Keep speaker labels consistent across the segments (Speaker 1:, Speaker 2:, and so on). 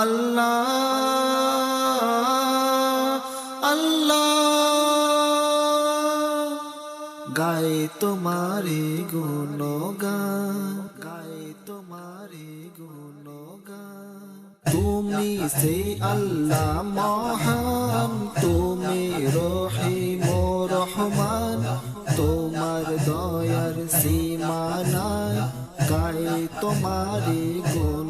Speaker 1: আল্লাহ আল্লাহ। গায়ে তোমারে গুণগান গায়ে তোমারে গুণগান। তুমি সে আল্লাহ মহান, তুমি রহিম রহমান, তোমার দয়ার সীমানা গায়ে তোমারে গুণ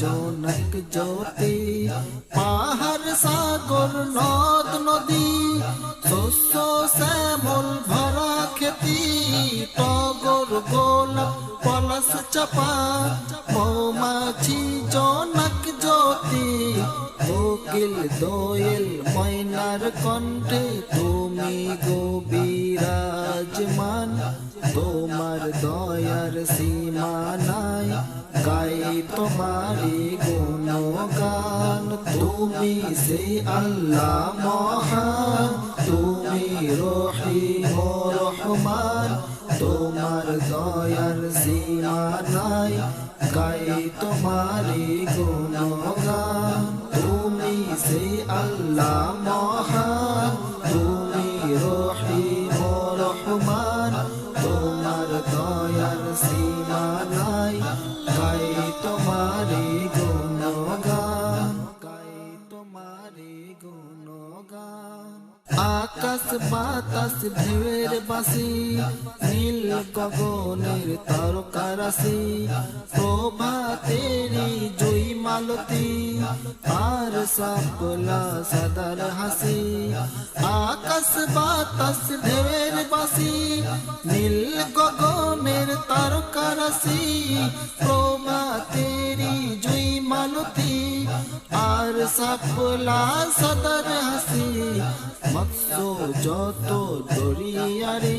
Speaker 1: জনক জ্যোতি পাহাড় সাগর নদ নদী শস্য শ্যামল ভরা খেতি টগর গোলাপ পলাশ চাপা মৌমাছি জনক জ্যোতি কোকিল দোয়েল ময়নার কণ্ঠে তুমি গোবিরাজমান তোমার দয়ার সীমা নাই গায়ে তোমারি গুণগান। তুমি সে আল্লাহ মহান, তুমি রহিম রহমান। তোমার দয়ার সীমা নাই গায়ে তোমারি গুণগান। তুমি সে আল্লাহ মহান, তুমি রহিম রহমান। তোমার দয়ার সীমা নাই গায়ে তোমারি গুণগান গায়ে তোমারি গুণগান আকাশ বাতাস ঢেউয়ের বাসি, নীল গগনের তারকারাশি। প্রভাতেরি জুই মালতী আর সকলা সদর হাসি আকাশ বাতাস ঢেউয়ের বাসি নীল গগনের তারকারাশি প্রভাতেরি জুই মালতী আর সাপলা সদর হাসি মৎস্য যত দরিয়ারে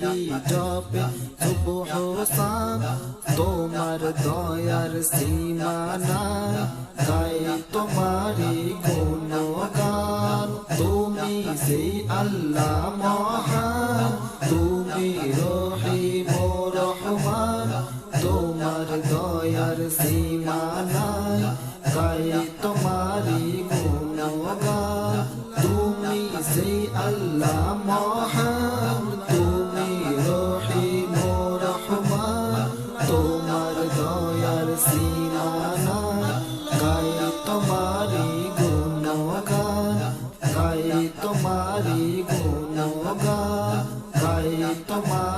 Speaker 1: জপে সুবহ সাম তোমার দয়ার সীমা নাই গায়ে তোমারি গুণগান তুমি সেই আল্লাহ মহান তুমি রহিম রহমান তোমার দয়ার সীমা ঠিকানা গাই তোমারি গুণগান গাই তোমারি গুণগান গাই তোমার